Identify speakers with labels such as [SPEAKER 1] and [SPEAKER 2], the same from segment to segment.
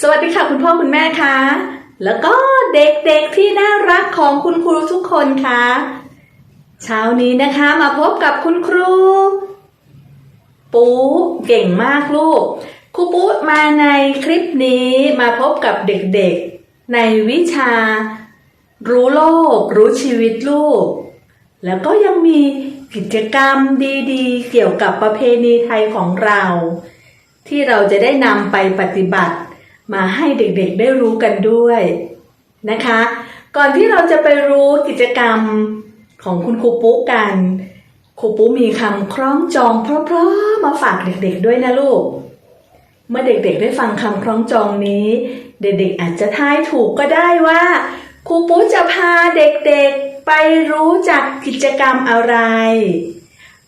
[SPEAKER 1] สวัสดีค่ะคุณพ่อคุณแม่คะแล้วก็เด็กๆที่น่ารักของคุณครูทุกคนคะเช้านี้นะคะมาพบกับคุณครู ปูเก่งมากลูกครูปูมาในคลิปนี้มาพบกับเด็กๆ ในวิชา รู้โลก รู้ชีวิตลูก แล้วก็ยังมีกิจกรรมดีๆ เกี่ยวกับประเพณีไทยของเรา ที่เราจะได้นำไปปฏิบัติ มาให้เด็กๆได้รู้กันด้วยนะคะ ก่อนที่เราจะไปรู้กิจกรรมของคุณครูปุ๊กันครูปุ๊มีคำคล้องจองเพราะๆมาฝากเด็กๆด้วยนะลูก เมื่อเด็กๆได้ฟังคำคล้องจองนี้ เด็กๆอาจจะทายถูกก็ได้ว่าครูปุ๊จะพาเด็กๆไปรู้จักกิจกรรมอะไร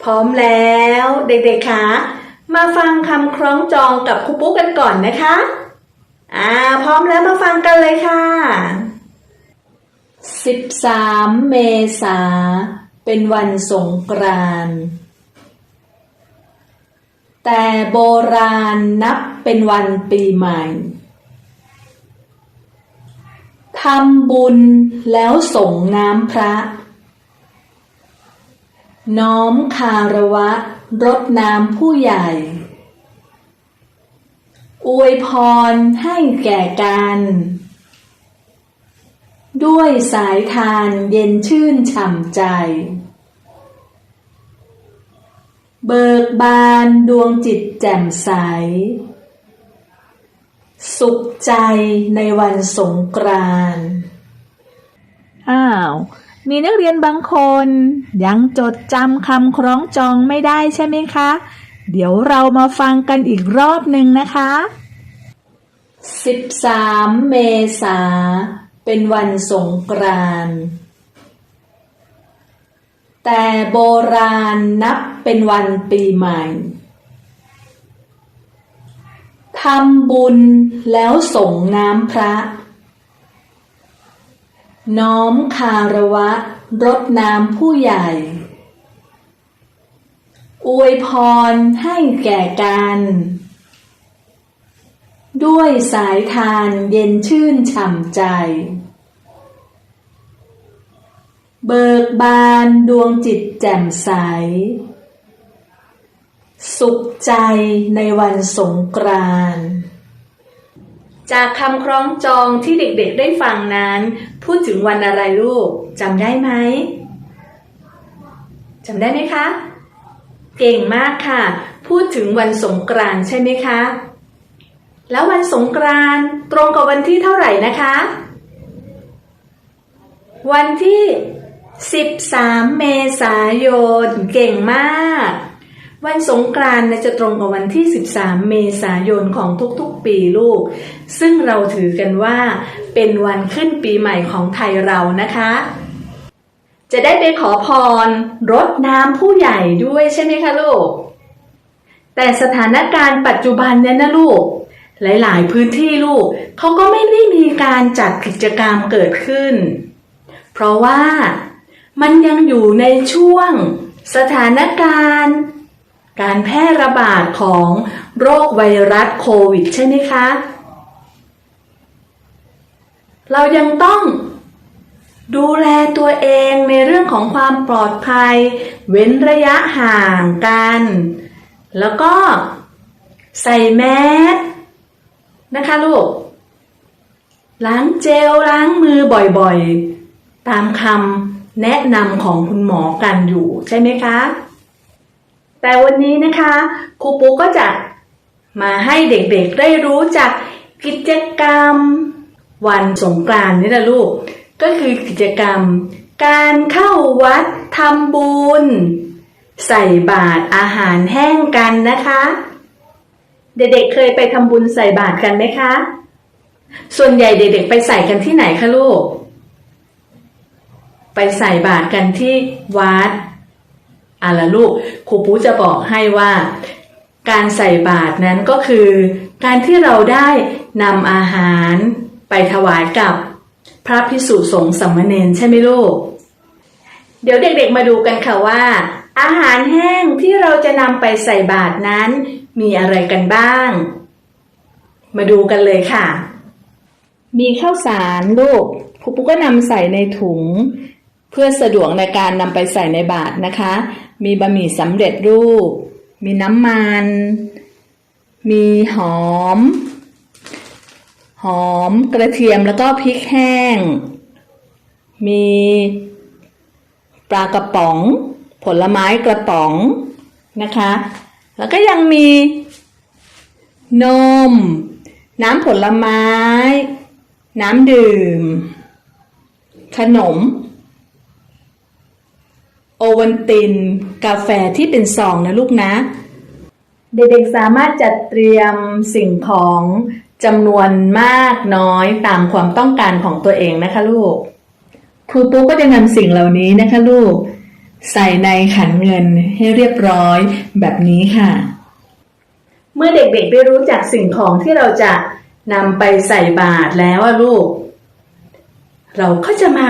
[SPEAKER 1] พร้อมแล้วเด็กๆคะมาฟังคำคล้องจองกับครูปุ๊กันก่อนนะคะ อ่า พร้อมแล้วมาฟังกันเลยค่ะ 13 เมษาเป็นวันสงกรานต์แต่โบราณนับเป็นวันปีใหม่ทำบุญแล้วส่งน้ำพระ น้อมคารวะรดน้ำผู้ใหญ่ อวยพรให้แก่กัน ด้วยสายทานเย็นชื่นฉ่ำใจ เบิกบานดวงจิตแจ่มใส สุขใจในวันสงกรานต์อ้าวมีนักเรียนบางคน ยังจดจำคำคล้องจองไม่ได้ใช่ไหมคะ เดี๋ยวเรามาฟังกันอีกรอบหนึ่งนะคะ 13 เมษาเป็นวันสงกรานต์แต่โบราณนับเป็นวันปีใหม่ทำบุญแล้วส่งน้ำพระ น้อมคารวะรดน้ำผู้ใหญ่ อวยพรให้แก่กัน ด้วยสายทานเย็นชื่นฉ่ำใจ เบิกบานดวงจิตแจ่มใส สุขใจในวันสงกรานต์จากคำคล้องจองที่เด็กๆได้ฟังนั้น พูดถึงวันอะไรลูกจำได้ไหมจำได้ไหมคะ เก่งมากค่ะ พูดถึงวันสงกรานต์ใช่ไหมคะ แล้ววันสงกรานต์ตรงกับวันที่เท่าไหร่นะคะ วันที่ 13 เมษายน เก่งมาก วันสงกรานต์จะตรงกับวันที่ 13 เมษายนของทุกๆปีลูก ซึ่งเราถือกันว่าเป็นวันขึ้นปีใหม่ของไทยเรานะคะ จะได้ไปขอพรรดน้ำผู้ใหญ่ด้วยใช่ไหมคะลูก แต่สถานการณ์ปัจจุบันเนี่ยนะลูก หลาย ๆ พื้นที่ลูกเขาก็ไม่ได้มีการจัดกิจกรรมเกิดขึ้น เพราะว่ามันยังอยู่ในช่วงสถานการณ์ การแพร่ระบาดของโรคไวรัสโควิดใช่ไหมคะ เรายังต้อง ดูแลตัวเองในเรื่องของความปลอดภัย เว้นระยะห่างกัน แล้วก็ใส่แมสนะคะลูก ล้างเจลล้างมือบ่อยๆ ตามคำแนะนำของคุณหมอกันอยู่ใช่ไหมคะ แต่วันนี้นะคะครูปูก็จะมาให้เด็กๆได้รู้จักกิจกรรม วันสงกรานต์นี่แหละลูก ก็คือกิจกรรม การเข้าวัดทำบุญ ใส่บาตรอาหารแห้งกันนะคะ เด็กๆเคยไปทำบุญใส่บาตรกันไหมคะ ส่วนใหญ่เด็กๆไปใส่กันที่ไหนคะลูก ไปใส่บาตรกันที่วัดอะละลูกครูปูจะบอกให้ว่าการใส่บาตรนั้นก็คือ การที่เราได้นำอาหารไปถวายกับ พระพิสุสงฆ์สัมมเนนใช่ไหมลูก เดี๋ยวเด็กๆมาดูกันค่ะว่า อาหารแห้งที่เราจะนำไปใส่บาตรนั้น มีอะไรกันบ้าง มาดูกันเลยค่ะ มีข้าวสารลูกครูปุ๊กก็นำใส่ในถุง เพื่อสะดวกในการนำไปใส่ในบาตรนะคะ มีบะหมี่สำเร็จรูป มีน้ำมัน มีหอม หอมกระเทียมแล้วก็พริกแห้ง มีปลากระป๋อง ผลไม้กระป๋องนะคะ แล้วก็ยังมี นม น้ำผลไม้ น้ำดื่ม ขนม โอวันติน กาแฟที่เป็นซองนะลูกนะ เด็กๆสามารถจัดเตรียมสิ่งของ จำนวนมากน้อยตามความต้องการของตัวเองนะคะลูก ครูปุ๊กก็จะนำสิ่งเหล่านี้นะคะลูก ใส่ในขันเงินให้เรียบร้อยแบบนี้ค่ะ เมื่อเด็กๆได้รู้จักสิ่งของที่เราจะนำไปใส่บาตรแล้วลูก เราก็จะมา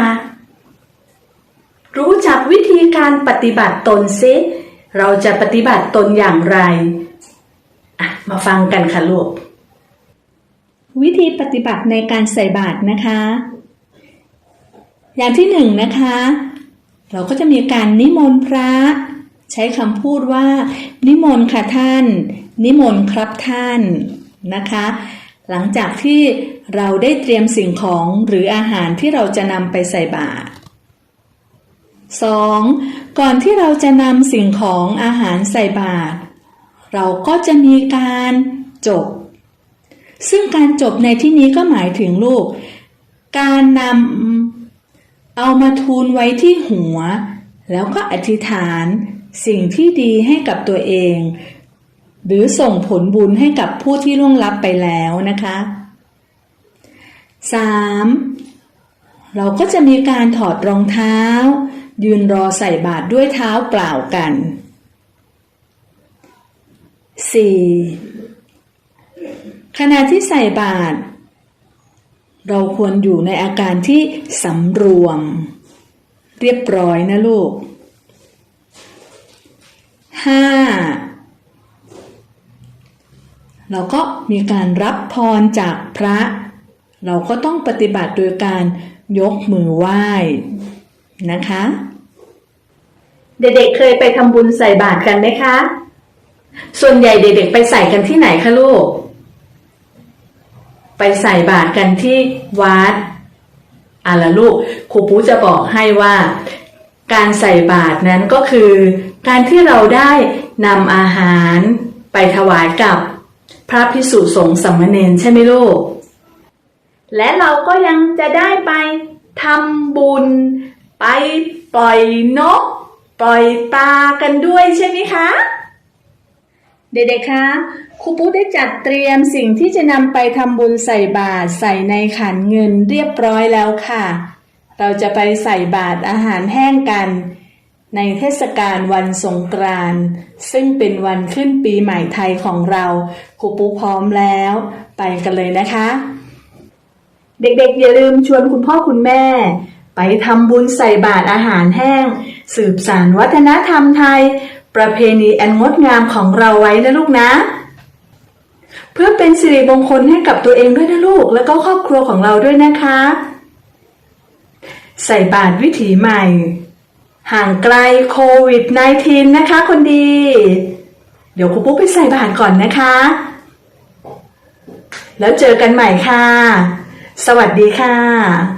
[SPEAKER 1] รู้จักวิธีการปฏิบัติตนซิเราจะปฏิบัติตนอย่างไรอะมาฟังกันค่ะลูก วิธีปฏิบัติในการใส่บาตรนะคะ อย่างที่หนึ่งนะคะ เราก็จะมีการนิมนต์พระ ใช้คำพูดว่า นิมนต์ค่ะท่าน นิมนต์ครับท่านนะคะ หลังจากที่เราได้เตรียมสิ่งของหรืออาหารที่เราจะนำไปใส่บาตรสองก่อนที่เราจะนำสิ่งของอาหารใส่บาตรเราก็จะมีการจบ ซึ่งการจบในที่นี้ก็หมายถึงลูก การนำเอามาทูลไว้ที่หัว แล้วก็อธิษฐานสิ่งที่ดีให้กับตัวเอง หรือส่งผลบุญให้กับผู้ที่ล่วงลับไปแล้วนะคะ 3. เราก็จะมีการถอดรองเท้า ยืนรอใส่บาตรด้วยเท้าเปล่ากัน 4. ขณะที่ใส่บาตรเราควรอยู่ในอาการที่สำรวม เรียบร้อยนะลูก 5. เราก็มีการรับพรจากพระ เราก็ต้องปฏิบัติโดยการยกมือไหว้นะคะ เด็กๆเคยไปทำบุญใส่บาตรกันไหมคะ ส่วนใหญ่เด็กๆไปใส่กันที่ไหนคะลูก ไปใส่บาตรกันที่วัดอะละลูกครูปูจะบอกให้ว่า การใส่บาตรนั้นก็คือ การที่เราได้นำอาหารไปถวายกับพระพิสุสงฆ์สัมมเนนใช่ไหมลูก และเราก็ยังจะได้ไปทำบุญ ไปปล่อยนก ปล่อยปลากันด้วยใช่ไหมคะ เด็กๆ คะ ครูปุ๊ได้จัดเตรียมสิ่งที่จะนำไปทำบุญใส่บาตรใส่ในขันเงินเรียบร้อยแล้วค่ะ เราจะไปใส่บาตรอาหารแห้งกัน ในเทศกาลวันสงกรานต์ซึ่งเป็นวันขึ้นปีใหม่ไทยของเรา ครูปุ๊พร้อมแล้ว ไปกันเลยนะคะ เด็กๆ อย่าลืมชวนคุณพ่อคุณแม่ ไปทำบุญใส่บาตรอาหารแห้ง สืบสานวัฒนธรรมไทย ประเพณีอันงดงามของเราไว้นะลูกนะ เพื่อเป็นสิริมงคลให้กับตัวเองด้วยนะลูก แล้วก็ครอบครัวของเราด้วยนะคะ ใส่บาตรวิถีใหม่ ห่างไกลโควิด -19 นะคะคนดี เดี๋ยวครูปุ๊กไปใส่บาตรก่อนนะคะ แล้วเจอกันใหม่ค่ะ สวัสดีค่ะ